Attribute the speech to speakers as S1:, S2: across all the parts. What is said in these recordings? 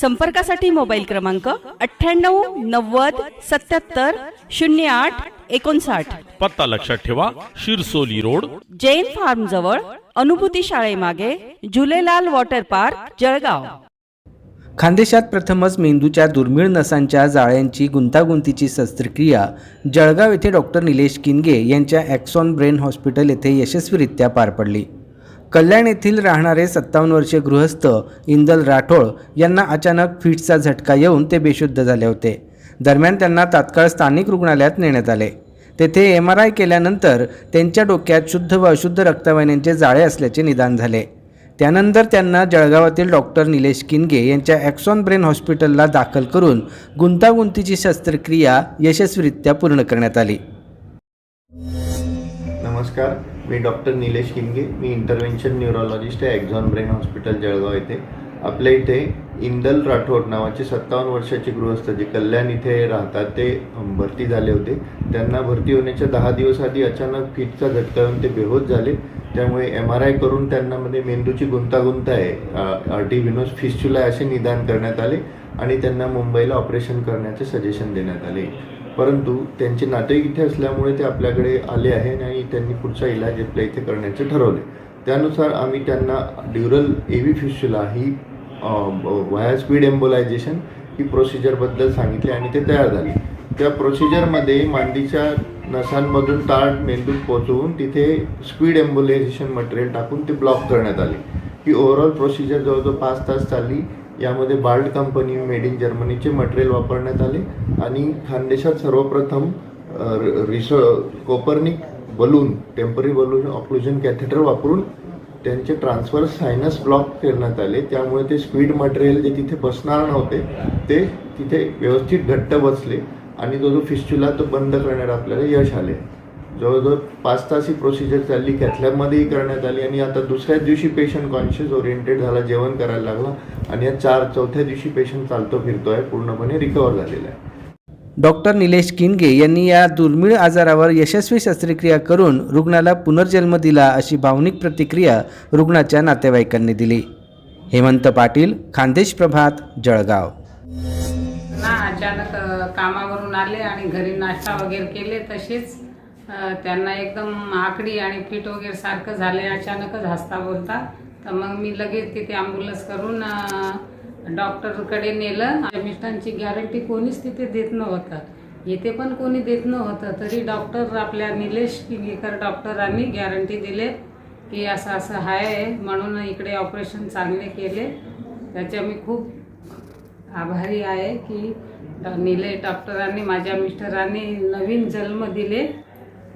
S1: संपर्कासाठी मोबाईल क्रमांक अठ्ठ्याण्णव नव्वद सत्याहत्तर शून्य आठ एकोणसाठ.
S2: पत्ता लक्षात ठेवा शिरसोली रोड.
S1: जैन फार्म जवळ अनुभूती शाळेमागे झुलेलाल वॉटर पार्क जळगाव.
S3: खानदेशात प्रथमच मेंदूच्या दुर्मिळ नसांच्या जाळ्यांची गुंतागुंतीची शस्त्रक्रिया जळगाव येथे डॉक्टर निलेश किनगे यांच्या ॲक्सॉन ब्रेन हॉस्पिटल येथे यशस्वीरित्या पार पडली. कल्याण येथील राहणारे सत्तावन्न वर्षीय गृहस्थ इंदल राठोड यांना अचानक फिट्सचा झटका येऊन ते बेशुद्ध झाले होते. दरम्यान त्यांना तात्काळ स्थानिक रुग्णालयात नेण्यात आले. तेथे एम आर आय केल्यानंतर त्यांच्या डोक्यात शुद्ध व अशुद्ध रक्तवाहिन्यांचे जाळे असल्याचे निदान झाले. त्यानंतर त्यांना जळगावातील डॉक्टर निलेश किनगे यांच्या ॲक्सॉन ब्रेन हॉस्पिटलला दाखल करून गुंतागुंतीची शस्त्रक्रिया यशस्वीरित्या पूर्ण करण्यात आली.
S4: नमस्कार. मी डॉक्टर निलेश किंगे मी इंटरव्हेन्शन न्यूरोलॉजिस्ट आहे एक्झॉन ब्रेन हॉस्पिटल जळगाव येथे. आपल्या इथे इंदल राठोड नावाचे सत्तावन्न वर्षाचे गृहस्थ जे कल्याण इथे राहतात ते भरती झाले होते. त्यांना भरती होण्याच्या दहा दिवस आधी अचानक फिटचा झटका येऊन ते बेहोश झाले. त्यामुळे एम आर आय करून त्यांना मध्ये मेंदूची गुंतागुंत आहे. आर्टी विनोस फिस्च्युला असे निदान करण्यात आले आणि त्यांना मुंबईला ऑपरेशन करण्याचे सजेशन देण्यात आले. परंतु त्यांचे नातेवाईक इथे असल्यामुळे ते आपल्याकडे आले आहे आणि त्यांनी पुढचा इलाज आपल्या इथे करण्याचे ठरवले. त्यानुसार आम्ही त्यांना ड्युरल एव्ही फिश्युला ही व्हाया स्पीड एम्बोलायझेशन ही प्रोसिजरबद्दल सांगितले आणि ते तयार झाले. त्या प्रोसिजरमध्ये मांडीच्या नसांमधून ताट मेंदूत पोचवून तिथे स्पीड एम्बोलायझेशन मटेरियल टाकून ते ब्लॉक करण्यात आले. ही ओव्हरऑल प्रोसिजर जवळजवळ पाच तास चालली. यामध्ये बाल्ड कंपनी मेड इन जर्मनीचे मटेरियल वापरण्यात आले. आणि खानदेशात सर्वप्रथम र- रिस Copernic balloon temporary balloon occlusion catheter वापरून त्यांचे ट्रान्सफर सायनस ब्लॉक करण्यात आले. त्यामुळे ते स्पीड मटेरियल जे तिथे बसणार नव्हते ते तिथे व्यवस्थित घट्ट बसले. आणि तो जो फिस्च्युला तो बंद करण्यात आपल्याला यश आले. जवळजवळ पाच तास ही प्रोसिजर चालली कॅथलॅबमध्येही करण्यात आली आणि आता दुसऱ्याच दिवशी पेशंट कॉन्शियस ओरिएंटेड झाला जेवण करायला लागला आणि या चार चौथ्या दिवशी पेशंट चालतो फिरतो आहे पूर्णपणे रिकवर झालेला आहे.
S3: डॉक्टर निलेश किनगे यांनी या दुर्मिळ आजारावर यशस्वी शस्त्रक्रिया करून रुग्णाला पुनर्जन्म दिला अशी भावनिक प्रतिक्रिया रुग्णाच्या नातेवाईकांनी दिली. हेमंत पाटील खानदेश प्रभात जळगाव.
S5: ना अचानक कामावरून आले आणि घरी नाश्ता वगैरे केले तसेच त्यांना एकदम आकडी आणि फिट वगैरे सारखं झाले अचानकच हसता बोलता. तर मग मी लगेच तिथे ॲम्ब्युलन्स करून डॉक्टरकडे नेलं. माझ्या गॅरंटी कोणीच तिथे देत नव्हतं. इथे पण कोणी देत नव्हतं तरी डॉक्टर आपल्या निलेश किंगेकर डॉक्टरांनी गॅरंटी दिले की असं असं आहे म्हणून इकडे ऑपरेशन चांगले केले. त्याच्या मी खूप आभारी आहे की निलेश निले डॉक्टरांनी माझ्या मिस्टरांनी नवीन जन्म दिले.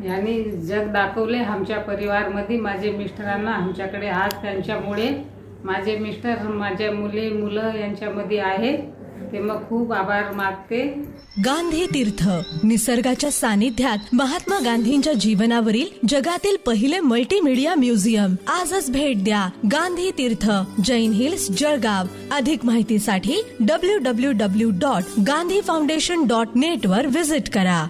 S5: यांनी जग दाखवले आमच्या परिवारमध्ये माझे मिस्टरांना आमच्याकडे आज त्यांच्यामुळे माझे मिस्टर माझ्या मुले मुलं यांच्यामध्ये आहे. ते मग खूप आभार मागते
S6: गांधी तीर्थ निसर्गाच्या सानिध्यात महात्मा गांधींच्या जीवनावरील जगातील पहिले मल्टीमीडिया म्युझियम आजच भेट द्या गांधी तीर्थ जैन हिल्स जळगाव. अधिक माहितीसाठी W W W dot Gandhi foundation dot net वर विजिट करा.